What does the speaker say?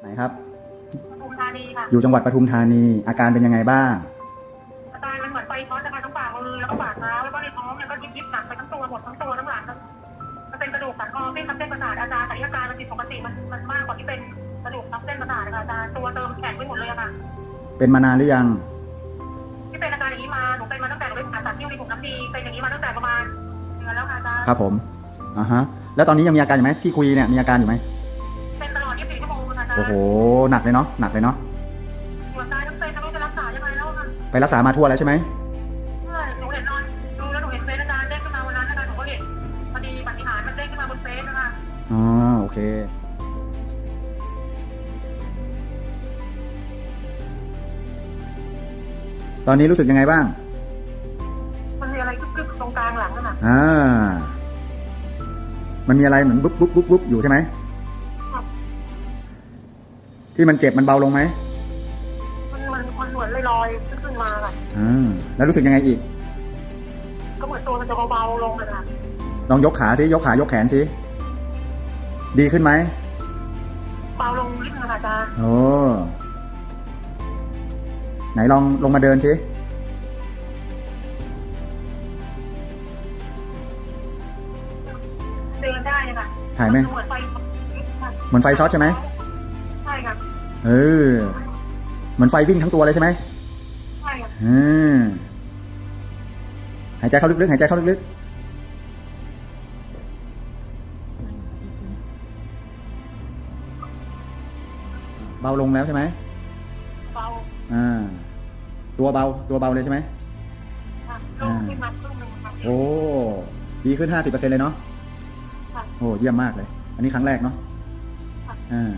ไหนครับ ปทุมธานีค่ะ อยู่จังหวัดปทุมธานี อาการเป็นยังไงบ้าง อาการมันเหมือนไฟช็อตนะคะทั้งฝ่ามือแล้วก็ฝ่าเท้าแล้วก็ในท้องเนี่ยก็ยิบยิบหนักไปทั้งตัวหมดทั้งตัวทั้งหลังมันเป็นกระดูกสันคอเป็นทับเส้นประสาทอาจารย์แต่ที่อาการมันผิดปกติมันมันมากกว่าที่เป็นกระดูกทับเส้นประสาทนะคะอาจารย์ตัวเติมแข็งไปหมดเลยอะค่ะ เป็นมานานหรือยัง ที่เป็นอาการอย่างนี้มาหนูเป็นมาตั้งแต่หนูไปผ่าตัดที่มีถุงน้ำดีเป็นอย่างนี้มาตั้งแต่ประมาณเดือนแล้วค่ะอาจารย์ครับผมอ่าฮะ แล้วตอนนี้ยังมีอาการอยู่ไหมที่คุยเนี่ยมีอาการอยู่ไหม อาจารย์โอ้โหหนักเลยเนาะหนักเลยเนาะหัวใจทั้งเป็นทั้งรู้จะรักษายังไงแล้วค่ะไปรักษามาทั่วแล้วใช่ไหมใช่หนูเห็นนอนดูแล้วหนูเห็นเฟซอาจารย์เด้งขึ้นมาวันนั้นนะคะหนูก็เห็นพอดีปฏิหารย์มันเด้งขึ้นมาบนเฟซนะคะอ๋อโอเค ตอนนี้รู้สึกยังไงบ้างมันมีอะไรกึกๆตรงกลางหลังนั่นน่ะอ่ามันมีอะไรเหมือนบุ๊บบุ๊บบุ๊บบุ๊บอยู่ใช่ไหม ที่มันเจ็บมันเบาลงไหมมันมันมันเหมือนลอยๆขึ้นมาค่ะอ่าแล้วรู้สึกยังไงอีก ก็เหมือนตัวมันจะเบาๆลงอะค่ะลองยกขาสิยกขายกแขนสิดีขึ้นไหมเบาลงนิดนึงค่ะอาจารย์โอ้ไหนลองลงมาเดินสิเดินได้ค่ะถ่ายไหมเหมือนไฟเหมือนไฟช็อตใช่ไหมใช่ค่ะ เออเหมือนไฟวิ่งทั้งตัวเลยใช่ไหมใช่ค่ะอืมหายใจเข้าลึกๆหายใจเข้าลึกๆเบาลงแล้วใช่ไหมเบาอ่าตัวเบาตัวเบาเลยใช่ไหมค่ะลงขึ้นมาครึ่งหนึงค่ะโอ้ดีขึ้นห้าสิบเปอร์เซ็นเลยเนาะค่ะโอ้เยี่ยมมากเลย อันนี้ครั้งแรกเนาะค่ะอ่า